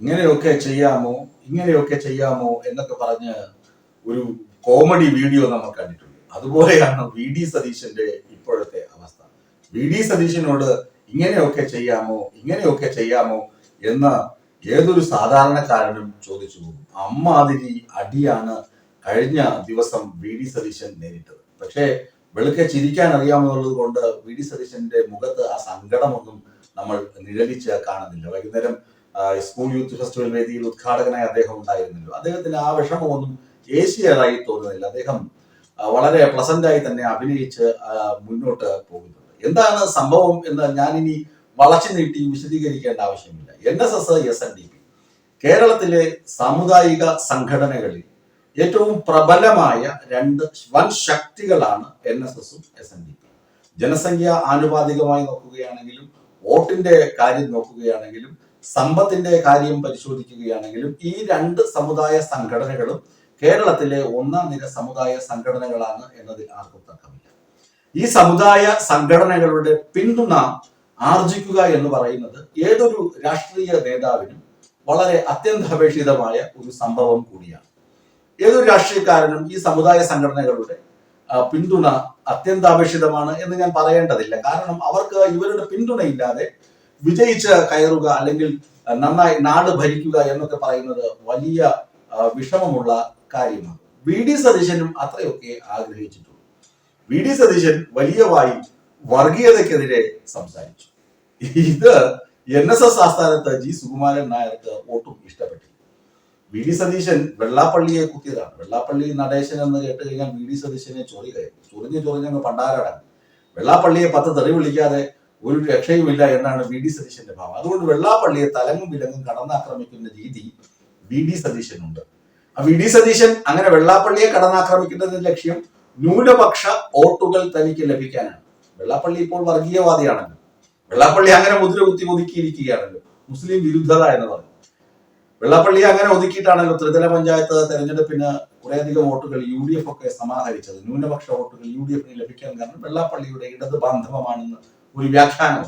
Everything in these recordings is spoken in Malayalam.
ഇങ്ങനെയൊക്കെ ചെയ്യാമോ ഇങ്ങനെയൊക്കെ ചെയ്യാമോ എന്നൊക്കെ പറഞ്ഞ് ഒരു കോമഡി വീഡിയോ നമ്മൾ കണ്ടിട്ടുണ്ട്. അതുപോലെയാണ് വി ഡി സതീശന്റെ ഇപ്പോഴത്തെ അവസ്ഥ. വി ഡി സതീശനോട് ഇങ്ങനെയൊക്കെ ചെയ്യാമോ ഇങ്ങനെയൊക്കെ ചെയ്യാമോ എന്ന് ഏതൊരു സാധാരണക്കാരനും ചോദിച്ചു പോകും. അമ്മാതിരി അടിയാണ് കഴിഞ്ഞ ദിവസം വി ഡി സതീശൻ നേരിട്ടത്. പക്ഷേ വെളുക്കെ ചിരിക്കാൻ അറിയാമെന്നുള്ളത് കൊണ്ട് വി ഡി സതീശന്റെ മുഖത്ത് ആ സങ്കടമൊന്നും നമ്മൾ നിഴലിച്ച് കാണുന്നില്ല. വൈകുന്നേരം സ്കൂൾ യൂത്ത് ഫെസ്റ്റിവൽ വേദിയിൽ ഉദ്ഘാടകനായി അദ്ദേഹം ഉണ്ടായിരുന്നല്ലോ. അദ്ദേഹത്തിന് ആ വിഷമമൊന്നും ഏശിയതായി തോന്നുന്നില്ല. അദ്ദേഹം വളരെ പ്ലസന്റായി തന്നെ അഭിനയിച്ച് മുന്നോട്ട് പോകുന്നുണ്ട്. എന്താണ് സംഭവം എന്ന് ഞാനിനി വളച്ചു നീട്ടി വിശദീകരിക്കേണ്ട ആവശ്യമില്ല. N S S S N D P കേരളത്തിലെ സാമുദായിക സംഘടനകളിൽ ഏറ്റവും പ്രബലമായ രണ്ട് വൻ ശക്തികളാണ് എൻ എസ് എസും എസ് എൻ ഡി പി ജനസംഖ്യ ആനുപാതികമായി നോക്കുകയാണെങ്കിലും വോട്ടിന്റെ കാര്യം നോക്കുകയാണെങ്കിലും സമ്പത്തിന്റെ കാര്യം പരിശോധിക്കുകയാണെങ്കിലും ഈ രണ്ട് സമുദായ സംഘടനകളും കേരളത്തിലെ ഒന്നാം നിര സമുദായ സംഘടനകളാണ് എന്നതിൽ ആർക്കും തർക്കമില്ല. ഈ സമുദായ സംഘടനകളുടെ പിന്തുണ ആർജിക്കുക എന്ന് പറയുന്നത് ഏതൊരു രാഷ്ട്രീയ നേതാവിനും വളരെ അത്യന്താപേക്ഷിതമായ ഒരു സംഭവം കൂടിയാണ്. ഏതൊരു രാഷ്ട്രീയക്കാരനും ഈ സമുദായ സംഘടനകളുടെ പിന്തുണ അത്യന്താപേക്ഷിതമാണ് എന്ന് ഞാൻ പറയേണ്ടതില്ല. കാരണം അവർക്ക് ഇവരുടെ പിന്തുണയില്ലാതെ വിജയിച്ച് കയറുക അല്ലെങ്കിൽ നന്നായി നാട് ഭരിക്കുക എന്നൊക്കെ പറയുന്നത് വലിയ വിഷമമുള്ള കാര്യമാണ്. വി. ഡി. സതീശനും അത്രയൊക്കെ ആഗ്രഹിച്ചിട്ടുള്ളൂ വി. ഡി. സതീശൻ വലിയ വായി വർഗീയതയ്ക്കെതിരെ സംസാരിച്ചു. ഇത് എൻ എസ് എസ് ആസ്ഥാനത്ത് ജി. സുകുമാരൻ നായർക്ക് ഒട്ടും ഇഷ്ടപ്പെട്ടില്ല. വി. ഡി. സതീശൻ വെള്ളാപ്പള്ളിയെ കുത്തിയതാണ്. വെള്ളാപ്പള്ളി നടേശൻ എന്ന് കേട്ട് കഴിഞ്ഞാൽ വി. ഡി. സതീശനെ ചൊറി കയറി ചൊറിഞ്ഞ് ചൊറിഞ്ഞങ്ങ് പണ്ടാരാടാണ് വെള്ളാപ്പള്ളിയെ പത്ത് തെറി വിളിക്കാതെ ഒരു രക്ഷയുമില്ല എന്നാണ് വി ഡി സതീശന്റെ ഭാവം. അതുകൊണ്ട് വെള്ളാപ്പള്ളിയെ തലങ്ങും വിലങ്ങും കടന്നാക്രമിക്കുന്ന രീതി വി ഡി സതീശനുണ്ട്. ആ വി ഡി സതീശൻ അങ്ങനെ വെള്ളാപ്പള്ളിയെ കടന്നാക്രമിക്കുന്നതിന്റെ ലക്ഷ്യം ന്യൂനപക്ഷ വോട്ടുകൾ തനിക്ക് ലഭിക്കാനാണ്. വെള്ളാപ്പള്ളി ഇപ്പോൾ വർഗീയവാദിയാണല്ലോ. വെള്ളാപ്പള്ളി അങ്ങനെ മുദ്ര കുത്തി ഒതുക്കിയിരിക്കുകയാണല്ലോ. മുസ്ലിം വിരുദ്ധത എന്ന് പറഞ്ഞു. വെള്ളാപ്പള്ളി അങ്ങനെ ഒതുക്കിയിട്ടാണല്ലോ ത്രിതല പഞ്ചായത്ത് തെരഞ്ഞെടുപ്പിന് കുറേയധികം വോട്ടുകൾ യു ഡി എഫ് ഒക്കെ സമാഹരിച്ചത്. ന്യൂനപക്ഷ വോട്ടുകൾ യു ഡി എഫിന് ലഭിക്കാൻ കാരണം വെള്ളാപ്പള്ളിയുടെ ഇടത് ബാന്ധവമാണെന്ന് ഒരു വ്യാഖ്യാനം.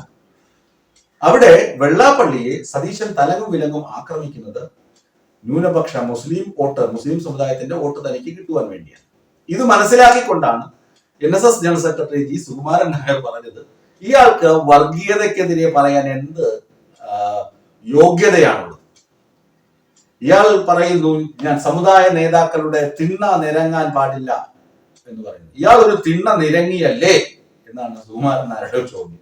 അവിടെ വെള്ളാപ്പള്ളിയെ സതീശൻ തലങ്ങും വിലങ്ങും ആക്രമിക്കുന്നത് ന്യൂനപക്ഷ മുസ്ലിം വോട്ട് മുസ്ലിം സമുദായത്തിന്റെ വോട്ട് തനിക്ക് കിട്ടുവാൻ വേണ്ടിയാണ്. ഇത് മനസ്സിലാക്കിക്കൊണ്ടാണ് N S S general secretary G Sukumaran Nair പറഞ്ഞത് ഇയാൾക്ക് വർഗീയതക്കെതിരെ പറയാൻ എന്ത് യോഗ്യതയാണുള്ളത്? ഇയാൾ പറയുന്നു ഞാൻ സമുദായ നേതാക്കളുടെ തിണ്ണ നിരങ്ങാൻ പാടില്ല എന്ന് പറയുന്നു. ഇയാൾ ഒരു തിണ്ണ നിരങ്ങിയല്ലേ? എന്നാണ് സുകുമാരൻ നായരുടെ ചോദ്യം.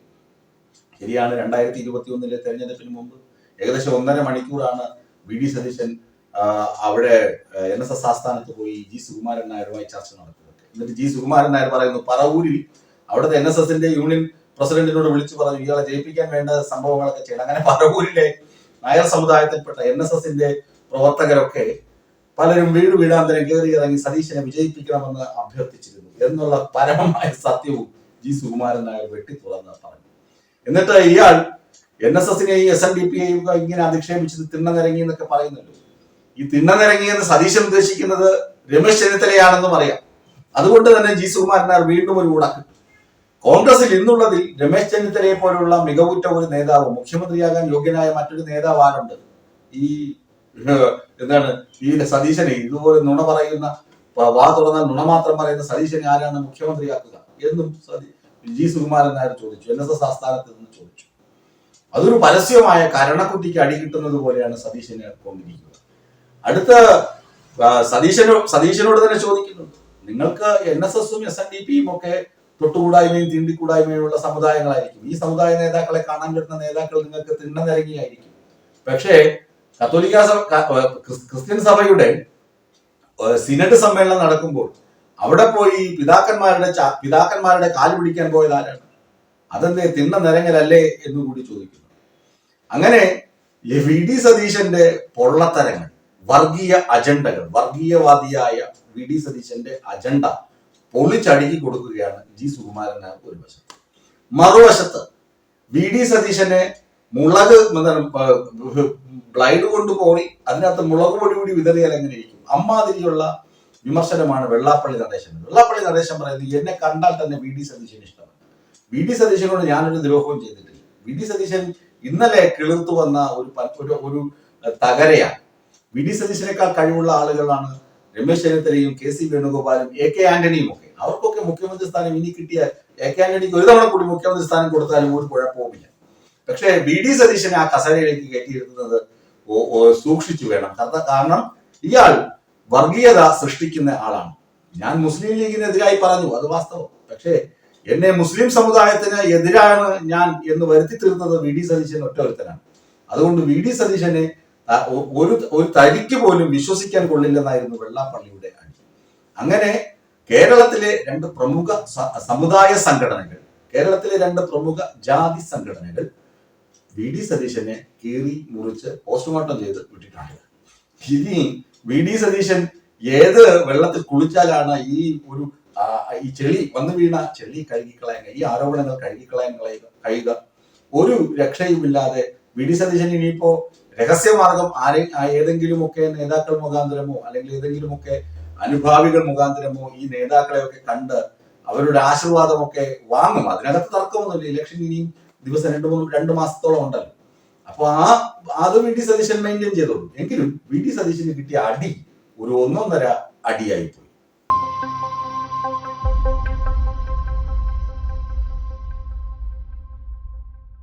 ശരിയാണ് രണ്ടായിരത്തി ഇരുപത്തി ഒന്നിലെ തെരഞ്ഞെടുപ്പിന് മുമ്പ് ഏകദേശം ഒന്നര മണിക്കൂറാണ് വി ഡി സതീശൻ അവിടെ എൻ എസ് എസ് ആസ്ഥാനത്ത് പോയി ജി സുകുമാരൻ നായരുമായി ചർച്ച നടത്തുന്നത്. എന്നിട്ട് ജി സുകുമാരൻ നായർ പറയുന്നു പറവൂരിൽ അവിടുത്തെ എൻ എസ് എസിന്റെ യൂണിയൻ പ്രസിഡന്റിനോട് വിളിച്ചു പറഞ്ഞു ഇയാളെ ജയിപ്പിക്കാൻ വേണ്ട സംഭവങ്ങളൊക്കെ ചെയ്യണം. അങ്ങനെ പറവൂരിലെ നായർ സമുദായത്തിൽപ്പെട്ട എൻ എസ് എസിന്റെ പ്രവർത്തകരൊക്കെ പലരും വീട് വീടാന്തരം കയറി ഇറങ്ങി സതീശനെ വിജയിപ്പിക്കണമെന്ന് അഭ്യർത്ഥിച്ചിരുന്നു. എന്നുള്ള പരമമായ സത്യവും ജി സുകുമാരൻ നായർ വെട്ടി തുറന്ന് പറഞ്ഞു. എന്നിട്ട് ഇയാൾ എൻ എസ് എസിനെയും എസ് എൻ ഡി പിയെയും ഇങ്ങനെ അധിക്ഷേപിച്ചത് തിണ്ണനിരങ്ങി എന്നൊക്കെ പറയുന്നുണ്ട്. ഈ തിണ്ണനിരങ്ങി എന്ന് സതീശൻ ഉദ്ദേശിക്കുന്നത് രമേശ് ചെന്നിത്തലയാണെന്ന് പറയാം. അതുകൊണ്ട് തന്നെ ജി സുകുമാരൻ നായർ വീണ്ടും ഒരു ഊടാക്കും. കോൺഗ്രസിൽ ഇന്നുള്ളതിൽ രമേശ് ചെന്നിത്തലയെ പോലുള്ള മികവുറ്റ ഒരു നേതാവ് മുഖ്യമന്ത്രിയാകാൻ യോഗ്യനായ മറ്റൊരു നേതാവ് ആരുണ്ട്? ഈ എന്താണ്? ഈ സതീശനെ ഇതുപോലെ നുണ പറയുന്ന വാ തുറന്നാൽ നുണ മാത്രം പറയുന്ന സതീശനെ ആരാണ് മുഖ്യമന്ത്രിയാക്കുക? എന്നും സതി ജി സുകുമാരൻ നായർ ചോദിച്ചു എൻ എസ് എസ് ആസ്ഥാനത്ത് നിന്ന് ചോദിച്ചു. അതൊരു പരസ്യമായ കരണക്കുട്ടിക്ക് അടി കിട്ടുന്നത് പോലെയാണ് സതീശനെ കൊണ്ടിരിക്കുന്നത്. അടുത്ത സതീശനോ സതീശനോട് തന്നെ ചോദിക്കുന്നുണ്ട് നിങ്ങൾക്ക് എൻ എസ് എസും എസ് എൻ ഡി പിയും ഒക്കെ തൊട്ടുകൂടായ്മയും തീണ്ടിക്കൂടായ്മയും ഉള്ള സമുദായങ്ങളായിരിക്കും. ഈ സമുദായ നേതാക്കളെ കാണാൻ കിട്ടുന്ന നേതാക്കൾ നിങ്ങൾക്ക് തിണ്ണനിരങ്ങിയായിരിക്കും. പക്ഷേ കത്തോലിക്ക സഭ ക്രിസ്ത്യൻ സഭയുടെ സിനഡ് സമ്മേളനം നടക്കുമ്പോൾ അവിടെ പോയി പിതാക്കന്മാരുടെ പിതാക്കന്മാരുടെ കാൽ പിടിക്കാൻ പോയത് ആരാണ്? അതെന്തേ തിണ്ണ നിരങ്ങലല്ലേ എന്ന് കൂടി ചോദിക്കുന്നു. അങ്ങനെ വി ഡി സതീശന്റെ പൊള്ളത്തരങ്ങൾ വർഗീയ അജണ്ടകൾ വർഗീയവാദിയായ വി ഡി സതീശന്റെ അജണ്ട പൊളിച്ചടുക്കി കൊടുക്കുകയാണ് ജി സുകുമാരൻ ഒരു വശത്ത്. മറുവശത്ത് വി ഡി സതീശനെ മുളക് ബ്ലൈഡ് കൊണ്ട് പോറി അതിനകത്ത് മുളക് പൊടി കൂടി വിതറിയാൽ എങ്ങനെ ഇരിക്കും? അമ്മാതിരിയുള്ള വിമർശനമാണ് വെള്ളാപ്പള്ളി നടേശൻ. വെള്ളാപ്പള്ളി നടേശൻ പറയുന്നത് എന്നെ കണ്ടാൽ തന്നെ വി. ഡി. സതീശൻ ഇഷ്ടമാണ്. വി. ഡി. സതീശനോട് ഞാനൊരു ദ്രോഹവും ചെയ്തിട്ടില്ല. വി. ഡി. സതീശൻ ഇന്നലെ കിളിർത്തു വന്ന ഒരു ഒരു തകരയാണ്. വി. ഡി. സതീശനേക്കാൾ കഴിവുള്ള ആളുകളാണ് രമേശ് ചെന്നിത്തലയും കെ. സി. വേണുഗോപാലും എ. കെ. ആന്റണിയും ഒക്കെ. അവർക്കൊക്കെ മുഖ്യമന്ത്രി സ്ഥാനം ഇനി കിട്ടിയ എ. കെ. ആന്റണിക്ക് ഒരു തവണ കൂടി മുഖ്യമന്ത്രി സ്ഥാനം കൊടുത്താലും ഒരു കുഴപ്പവുമില്ല. പക്ഷേ വി. ഡി. സതീശനെ ആ കസരയിലേക്ക് ഓ- സൂക്ഷിച്ചു വേണം. കാരണം ഇയാൾ വർഗീയത സൃഷ്ടിക്കുന്ന ആളാണ്. ഞാൻ മുസ്ലിം ലീഗിനെതിരായി പറഞ്ഞു അത് വാസ്തവം. പക്ഷേ എന്നെ മുസ്ലിം സമുദായത്തിന് എതിരാണ് ഞാൻ എന്ന് വരുത്തി തീർന്നത് വി ഡി സതീശൻ ഒറ്റ ഒരുത്തനാണ്. അതുകൊണ്ട് വി ഡി സതീശനെ ഒരു ഒരു തരിക്ക് പോലും വിശ്വസിക്കാൻ കൊള്ളില്ലെന്നായിരുന്നു വെള്ളാപ്പള്ളിയുടെ അടി. അങ്ങനെ കേരളത്തിലെ രണ്ട് പ്രമുഖ സമുദായ സംഘടനകൾ കേരളത്തിലെ രണ്ട് പ്രമുഖ ജാതി സംഘടനകൾ വി ഡി സതീശനെ കീറി മുറിച്ച് പോസ്റ്റ്മോർട്ടം ചെയ്ത് വിട്ടിട്ടുണ്ട്. ഇനി വി ഡി സതീശൻ ഏത് വെള്ളത്തിൽ കുളിച്ചാലാണ് ഈ ഒരു ഈ ചെളി വന്നു വീണ ചെളി കഴുകിക്കളയാൻ ഈ ആരോപണങ്ങൾ കഴുകിക്കളയാൻ കഴിയുക ഒരു രക്ഷയുമില്ലാതെ വി ഡി സതീശൻ ഇനിയിപ്പോ രഹസ്യമാർഗം ആരെ ഏതെങ്കിലുമൊക്കെ നേതാക്കൾ മുഖാന്തരമോ അല്ലെങ്കിൽ ഏതെങ്കിലുമൊക്കെ അനുഭാവികൾ മുഖാന്തരമോ ഈ നേതാക്കളെയൊക്കെ കണ്ട് അവരുടെ ആശീർവാദമൊക്കെ വാങ്ങും. അതിനകത്ത് തർക്കമൊന്നുമില്ല. ഇലക്ഷൻ ഇനിയും ദിവസം രണ്ട് മൂന്ന് രണ്ട് മാസത്തോളം ഉണ്ടല്ലോ. അപ്പൊ ആ അത് വി സതീശൻ മെയിന്റെയിൻ ചെയ്തോളൂ എങ്കിലും വി സതീശന് കിട്ടിയ അടി ഒരു ഒന്നൊന്നര അടിയായി പോയി